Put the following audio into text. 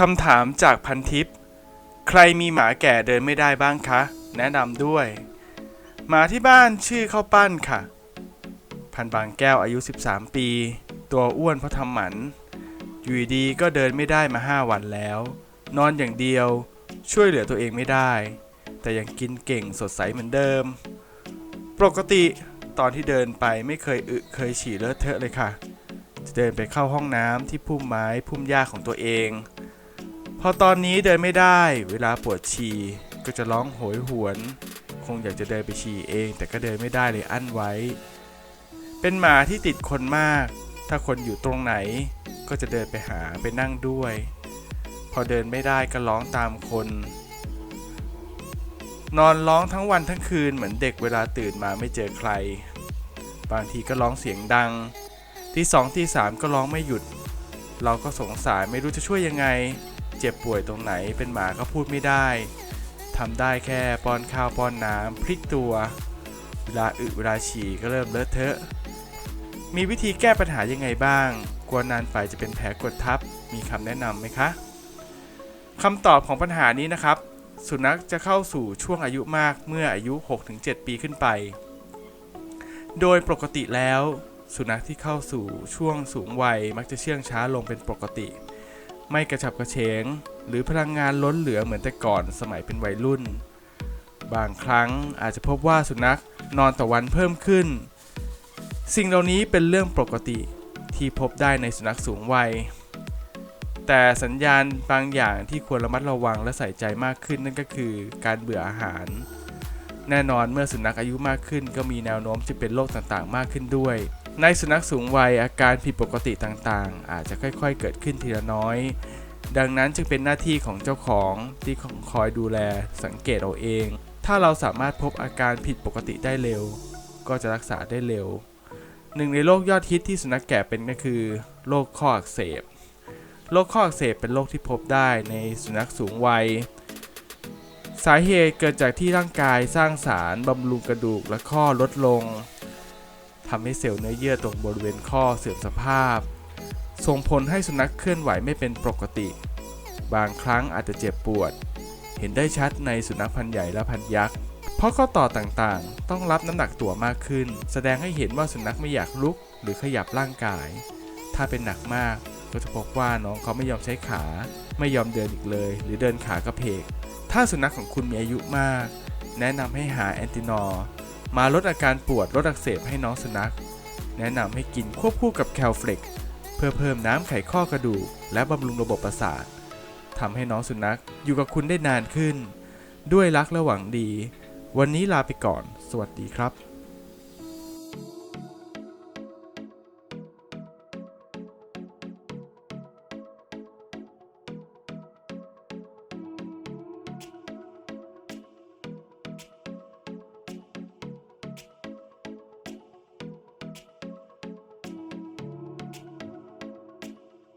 คำถามจากพันทิป ใครมีหมาแก่เดินไม่ได้บ้างคะ แนะนำด้วย หมาที่บ้านชื่อข้าวปั้นค่ะ พันบางแก้วอายุ 13 ปี ตัวอ้วนเพราะทำหมัน อยู่ดีก็เดินไม่ได้มา 5 วันแล้ว นอนอย่างเดียวช่วยเหลือตัวเองไม่ได้ แต่ยังกินเก่งสดใสเหมือนเดิม ปกติตอนที่เดินไปไม่เคยอึเคยฉี่เลอะเทอะเลยค่ะ จะเดินไปเข้าห้องน้ำที่พุ่มไม้พุ่มหญ้าของตัวเอง พอตอนนี้เดินไม่ได้ เวลาปวดฉี่ก็จะร้องโหยหวน คงอยากจะเดินไปฉี่เอง แต่ก็เดินไม่ได้เลยอั้นไว้ เป็นหมาที่ติดคนมาก ถ้าคนอยู่ตรงไหน ก็จะเดินไปหาไปนั่งด้วย พอเดินไม่ได้ก็ร้องตามคน นอนร้องทั้งวันทั้งคืนเหมือนเด็กเวลาตื่นมาไม่เจอใคร บางทีก็ร้องเสียงดัง ที่สองที่สามก็ร้องไม่หยุด เราก็สงสารไม่รู้จะช่วยยังไง เจ็บป่วยตรงไหนเป็นหมาก็พูดไม่ได้ทำได้แค่ป้อนข้าวป้อนน้ำพลิกตัว เวลาอึเวลาฉี่ก็เริ่มเลอะเทอะ มีวิธีแก้ปัญหายังไงบ้าง กลัวนานไปจะเป็นแผลกดทับ มีคำแนะนำไหมคะคำตอบของปัญหานี้นะครับ สุนัขจะเข้าสู่ช่วงอายุมากเมื่ออายุ 6-7 ปีขึ้นไป โดยปกติแล้ว สุนัขที่เข้าสู่ช่วงสูงวัยมักจะเชื่องช้าลงเป็นปกติ ไม่กระฉับกระเฉง หรือพลังงานล้นเหลือเหมือนแต่ก่อนสมัยเป็นวัยรุ่น บางครั้งอาจจะพบว่าสุนัขนอนต่อวันเพิ่มขึ้น สิ่งเหล่านี้เป็นเรื่องปกติที่พบได้ในสุนัขสูงวัย แต่สัญญาณบางอย่างที่ควรระมัดระวังและใส่ใจมากขึ้นนั่นก็คือการเบื่ออาหาร แน่นอนเมื่อสุนัขอายุมากขึ้น ก็มีแนวโน้มจะเป็นโรคต่างๆ มากขึ้นด้วย ในสุนัขสูงวัยอาการผิดปกติต่างๆ อาจจะค่อยๆ เกิดขึ้นทีละน้อย ดังนั้นจึงเป็นหน้าที่ของเจ้าของที่คอยดูแลสังเกตเอาเอง ถ้าเราสามารถพบอาการผิดปกติได้เร็ว ก็จะรักษาได้เร็ว หนึ่งในโรคยอดฮิตที่สุนัขแก่เป็นก็คือโรคข้ออักเสบ โรคข้ออักเสบเป็นโรคที่พบได้ในสุนัขสูงวัย สาเหตุเกิดจากที่ร่างกายสร้างสารบำรุงกระดูกและข้อลดลง ทำให้เซลล์เนื้อเยื่อตรงบริเวณข้อเสื่อมสภาพ ส่งผลให้สุนัขเคลื่อนไหวไม่เป็นปกติ บางครั้งอาจจะเจ็บปวด เห็นได้ชัดในสุนัขพันธุ์ใหญ่และพันธุ์ยักษ์ เพราะข้อต่อต่างๆ ต้องรับน้ำหนักตัวมากขึ้น แสดงให้เห็นว่าสุนัขไม่อยากลุกหรือขยับร่างกาย ถ้าเป็นหนักมากก็จะพบว่าน้องเขาไม่ยอมใช้ขา ไม่ยอมเดินอีกเลย หรือเดินขากระเพก ถ้าสุนัขของคุณมีอายุมาก แนะนำให้หาแอนตินอร์ มาลดอาการปวดลดอักเสบให้น้องสุนัข แนะนำให้กินควบคู่กับแคลเฟล็กเพื่อเพิ่มน้ำไขข้อกระดูก และบำรุงระบบประสาททำให้น้องสุนัขอยู่กับคุณได้นานขึ้น ด้วยรักและหวังดี วันนี้ลาไปก่อน สวัสดีครับ